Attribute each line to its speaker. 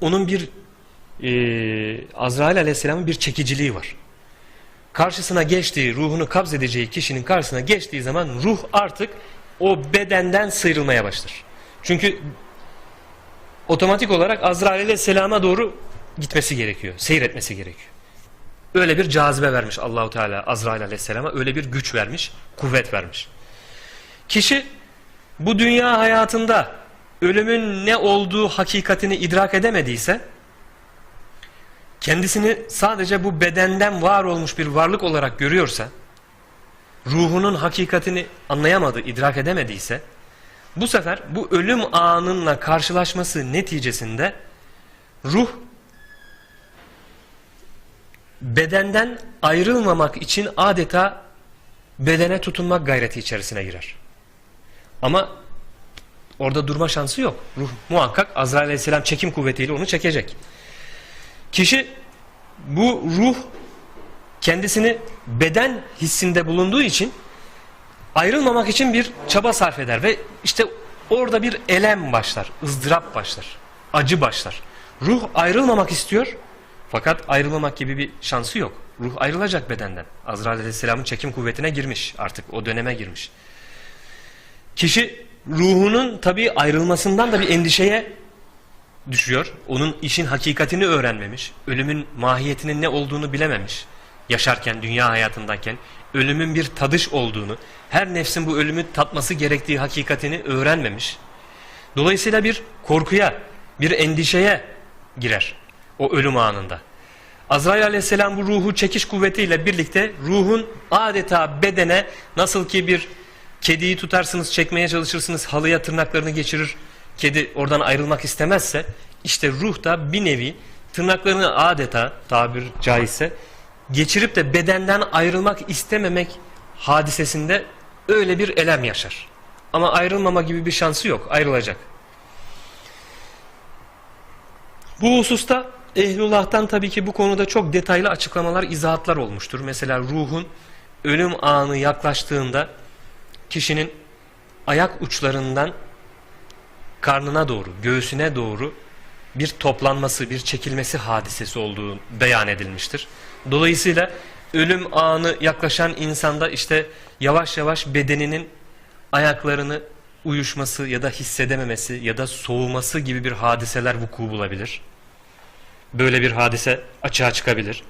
Speaker 1: onun bir e, Azrail aleyhisselamın bir çekiciliği var. Karşısına geçtiği, ruhunu kabz edeceği kişinin karşısına geçtiği zaman ruh artık o bedenden sıyrılmaya başlar. Çünkü otomatik olarak Azrail aleyhisselama doğru gitmesi gerekiyor, seyretmesi gerekiyor. Öyle bir cazibe vermiş Allahu Teala Azrail aleyhisselama, öyle bir güç vermiş, kuvvet vermiş. Kişi bu dünya hayatında ölümün ne olduğu hakikatini idrak edemediyse kendisini sadece bu bedenden var olmuş bir varlık olarak görüyorsa ruhunun hakikatini anlayamadı, idrak edemediyse bu sefer bu ölüm anınla karşılaşması neticesinde ruh bedenden ayrılmamak için adeta bedene tutunmak gayreti içerisine girer. Ama orada durma şansı yok. Ruh muhakkak Azrail aleyhisselam çekim kuvvetiyle onu çekecek. Kişi bu ruh kendisini beden hissinde bulunduğu için ayrılmamak için bir çaba sarf eder ve işte orada bir elem başlar, ızdırap başlar, acı başlar. Ruh ayrılmamak istiyor fakat ayrılmamak gibi bir şansı yok. Ruh ayrılacak bedenden. Azrail aleyhisselamın çekim kuvvetine girmiş artık o döneme girmiş. Kişi ruhunun tabii ayrılmasından da bir endişeye düşüyor. Onun işin hakikatini öğrenmemiş. Ölümün mahiyetinin ne olduğunu bilememiş. Yaşarken, dünya hayatındayken ölümün bir tadış olduğunu, her nefsin bu ölümü tatması gerektiği hakikatini öğrenmemiş. Dolayısıyla bir korkuya, bir endişeye girer o ölüm anında. Azrail aleyhisselam bu ruhu çekiş kuvvetiyle birlikte ruhun adeta bedene nasıl ki bir kediyi tutarsınız çekmeye çalışırsınız halıya tırnaklarını geçirir kedi oradan ayrılmak istemezse işte ruh da bir nevi tırnaklarını adeta tabir caizse geçirip de bedenden ayrılmak istememek hadisesinde öyle bir elem yaşar. Ama ayrılmama gibi bir şansı yok. Ayrılacak. Bu hususta Ehlullah'tan tabii ki bu konuda çok detaylı açıklamalar, izahatlar olmuştur. Mesela ruhun ölüm anı yaklaştığında kişinin ayak uçlarından karnına doğru, göğsüne doğru bir toplanması, bir çekilmesi hadisesi olduğu beyan edilmiştir. Dolayısıyla ölüm anı yaklaşan insanda işte yavaş yavaş bedeninin ayaklarını uyuşması ya da hissedememesi ya da soğuması gibi bir hadiseler vuku bulabilir. Böyle bir hadise açığa çıkabilir.